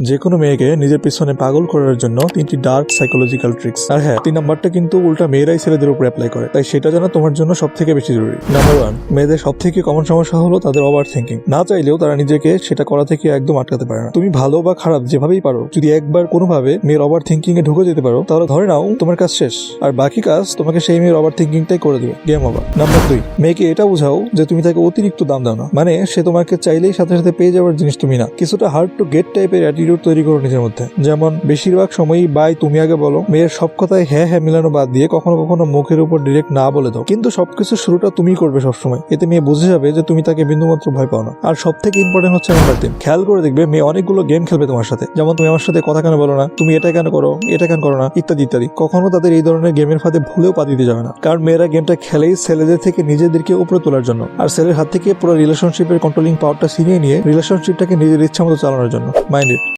যে কোনো মেয়েকে নিজের পিছনে পাগল করার জন্য তিনটি ডার্ক সাইকোলজিক্যাল ট্রিক্স আর হ্যাঁ তিন নাম্বারটা কিন্তু উল্টা মেয়েরাই ছেলেদের উপর অ্যাপ্লাই করে। তাই সেটা যেন তোমার জন্য সব থেকে বেশি জরুরি। নাম্বার ওয়ান মেয়েদের সব থেকে কমন সমস্যা হলো তাদের ওভার থিঙ্কিং না চাইলেও তারা নিজেকে সেটা করা থেকে একদম আটকাতে পারে না। তুমি ভালো বা খারাপ যেভাবেই পারো, যদি একবার কোনোভাবে মেয়ের ওভার থিঙ্কিং এ ঢুকে যেতে পারো, তাহলে ধরে নাও তোমার কাজ শেষ। আর বাকি কাজ তোমাকে সেই মেয়ের ওভার থিঙ্কিংটাই করে দেবে। গেম ওভার নাম্বার দুই মেয়েকে এটা বোঝাও যে তুমি তাকে অতিরিক্ত দাম দাও না। মানে সে তোমাকে চাইলেই সাথে সাথে পেয়ে যাওয়ার জিনিস তুমি না। কিছুটা হার্ড টু গেট টাইপের অ্যাটিটিউড তৈরি করো নিজের মধ্যে। যেমন, বেশিরভাগ সময়ই বাই, তুমি আগে বলো। মেয়ের সব কথায় হ্যাঁ হ্যাঁ মিলানো বাদ দিয়ে কখনো কখনো মুখের উপর ডিরেক্ট না বলে দাও। কিন্তু সবকিছু শুরুটা তুমি করবে সবসময়। এতে মেয়ে বুঝে যাবে যে তুমি তাকে বিন্দুমাত্র ভয় পাও না। আর সব থেকে ইম্পর্টেন্ট হচ্ছে নাম্বার তিন। খেয়াল করে দেখবে মেয়ে অনেকগুলো গেম খেলবে তোমার সাথে। যেমন, তুমি আমার সাথে কথা কেন বলো না? তুমি এটা কেন করো? এটা কেন করো না? ইত্যাদি ইত্যাদি। কখনো তাদের এই ধরনের গেমের ফাঁদে ভুলেও পা দিতে যাবে না। কারণ মেয়েরা গেমটা খেলেই ছেলেদের থেকে নিজেদেরকে উপরে তোলার জন্য। আর ছেলের হাত থেকে পুরো রিলেশনশিপের কন্ট্রোলিং পাওয়ারটা ছিনিয়ে নিয়ে রিলেশনশিপটাকে নিজের ইচ্ছা মতো চালানোর জন্য। Mind it